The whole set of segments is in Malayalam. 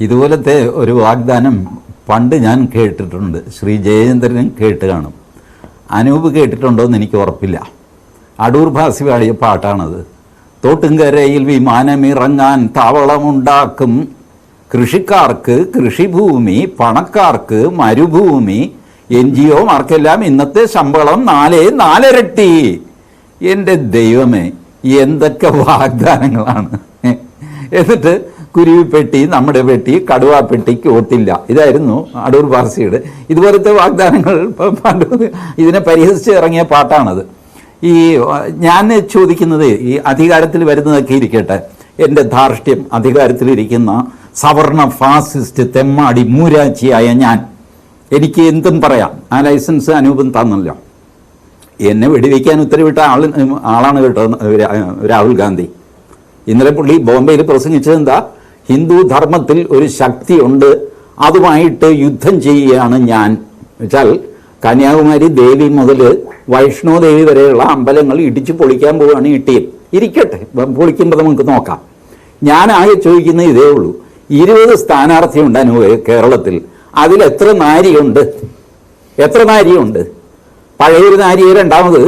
ഇതുപോലത്തെ ഒരു വാഗ്ദാനം പണ്ട് ഞാൻ കേട്ടിട്ടുണ്ട്. ശ്രീ ജയചന്ദ്രനും കേട്ട് കാണും. അനൂപ് കേട്ടിട്ടുണ്ടോ എന്ന് എനിക്ക് ഉറപ്പില്ല. അടൂർ ഭാസി പാടിയ പാട്ടാണത്. തോട്ടുംകരയിൽ വിമാനമിറങ്ങാൻ താവളമുണ്ടാക്കും. കൃഷിക്കാർക്ക് കൃഷിഭൂമി പണക്കാർക്ക് മരുഭൂമി. എൻ ജി ഒമാർക്കെല്ലാം ഇന്നത്തെ ശമ്പളം നാലേ നാലരട്ടി. എന്റെ ദൈവമേ എന്തൊക്കെ വാഗ്ദാനങ്ങളാണ്. എന്നിട്ട് കുരുവിപ്പെട്ടി നമ്മുടെ പെട്ടി കടുവാപ്പെട്ടിക്ക് ഓട്ടില്ല ഇതായിരുന്നു അടൂർ പാർസിയുടെ. ഇതുപോലത്തെ വാഗ്ദാനങ്ങൾ ഇതിനെ പരിഹസിച്ച് ഇറങ്ങിയ പാട്ടാണത്. ഈ ഞാൻ ചോദിക്കുന്നത് ഈ അധികാരത്തിൽ വരുന്നതൊക്കെ ഇരിക്കട്ടെ. എന്റെ ധാർഷ്ട്യം അധികാരത്തിലിരിക്കുന്ന സവർണ ഫാസിസ്റ്റ് തെമ്മാടി മൂരാച്ചിയായ ഞാൻ. എനിക്ക് എന്തും പറയാം. ആ ലൈസൻസ് അനൂപം തന്നല്ലോ. എന്നെ വെടിവെക്കാൻ ഉത്തരവിട്ട ആൾ ആളാണ് കേട്ടോ രാഹുൽ ഗാന്ധി. ഇന്നലെ പുള്ളി ബോംബെയിൽ പ്രസംഗിച്ചത് എന്താ? ഹിന്ദു ധർമ്മത്തിൽ ഒരു ശക്തിയുണ്ട്. അതുമായിട്ട് യുദ്ധം ചെയ്യുകയാണ് ഞാൻ. വെച്ചാൽ കന്യാകുമാരി ദേവി മുതൽ വൈഷ്ണോ ദേവി വരെയുള്ള അമ്പലങ്ങൾ ഇടിച്ചു പൊളിക്കാൻ പോവുകയാണ് ഈ ഇരിക്കട്ടെ പൊളിക്കുമ്പോൾ നമുക്ക് നോക്കാം. ഞാൻ ആകെ ചോദിക്കുന്ന ഇതേ ഉള്ളൂ. ഇരുപത് സ്ഥാനാർത്ഥിയുണ്ട് അനുവേ കേരളത്തിൽ. അതിൽ എത്ര നാരിയുണ്ട്? എത്ര നാരിയുണ്ട്? പഴയൊരു നാരിയെ രണ്ടാമത്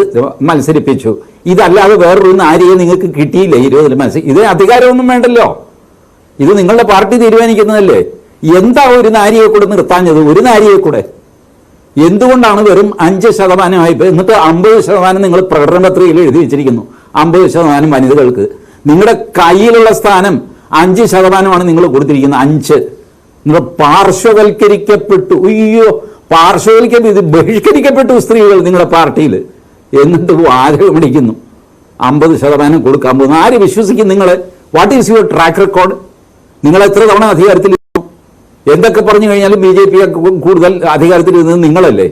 മത്സരിപ്പിച്ചു. ഇതല്ലാതെ വേറൊരു നാരിയെ നിങ്ങൾക്ക് കിട്ടിയില്ല ഇരുപതിൽ മത്സരി ഇതിന് അധികാരമൊന്നും വേണ്ടല്ലോ. ഇത് നിങ്ങളുടെ പാർട്ടി തീരുമാനിക്കുന്നതല്ലേ? എന്താ ഒരു നാരിയെ കൂടെ നിർത്താഞ്ഞത്? ഒരു നാരിയെ കൂടെ. എന്തുകൊണ്ടാണ് വെറും അഞ്ച് ശതമാനമായി എന്നിട്ട് അമ്പത് ശതമാനം നിങ്ങൾ പ്രകടന പത്രികയിൽ എഴുതി വെച്ചിരിക്കുന്നു. അമ്പത് ശതമാനം വനിതകൾക്ക്. നിങ്ങളുടെ കയ്യിലുള്ള സ്ഥാനം അഞ്ച് ശതമാനമാണ് നിങ്ങൾ കൊടുത്തിരിക്കുന്നത്. അഞ്ച്. നിങ്ങൾ പാർശ്വവൽക്കരിക്കപ്പെട്ടു. അയ്യോ പാർശ്വവൽക്കരിക്കപ്പെട്ടു ഇത് ബഹിഷ്കരിക്കപ്പെട്ടു സ്ത്രീകൾ നിങ്ങളുടെ പാർട്ടിയിൽ. എന്നിട്ട് വാചകം പിടിക്കുന്നു. അമ്പത് ശതമാനം കൊടുക്കാൻ പോകുന്നു. ആര് വിശ്വസിക്കും നിങ്ങൾ what is your track record നിങ്ങൾ എത്ര തവണ അധികാരത്തിൽ? എന്തൊക്കെ പറഞ്ഞു കഴിഞ്ഞാലും ബി ജെ പി കൂടുതൽ അധികാരത്തിൽ ഇരുന്നത് നിങ്ങളല്ലേ?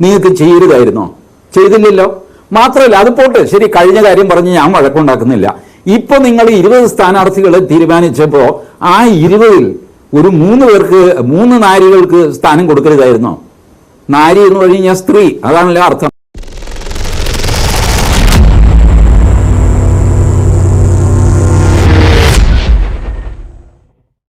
നിങ്ങൾക്ക് ചെയ്യരുതായിരുന്നോ? ചെയ്തില്ലല്ലോ. മാത്രമല്ല അത് പോട്ടെ. ശരി കഴിഞ്ഞ കാര്യം പറഞ്ഞ് ഞാൻ വഴക്കുണ്ടാക്കുന്നില്ല. ഇപ്പൊ നിങ്ങൾ ഇരുപത് സ്ഥാനാർത്ഥികളെ തീരുമാനിച്ചപ്പോ ആ ഇരുപതിൽ ഒരു മൂന്ന് പേർക്ക് മൂന്ന് നാരികൾക്ക് സ്ഥാനം കൊടുക്കരുതായിരുന്നോ? നാരി എന്ന് പറഞ്ഞു കഴിഞ്ഞാൽ സ്ത്രീ. അതാണല്ലോ അർത്ഥം.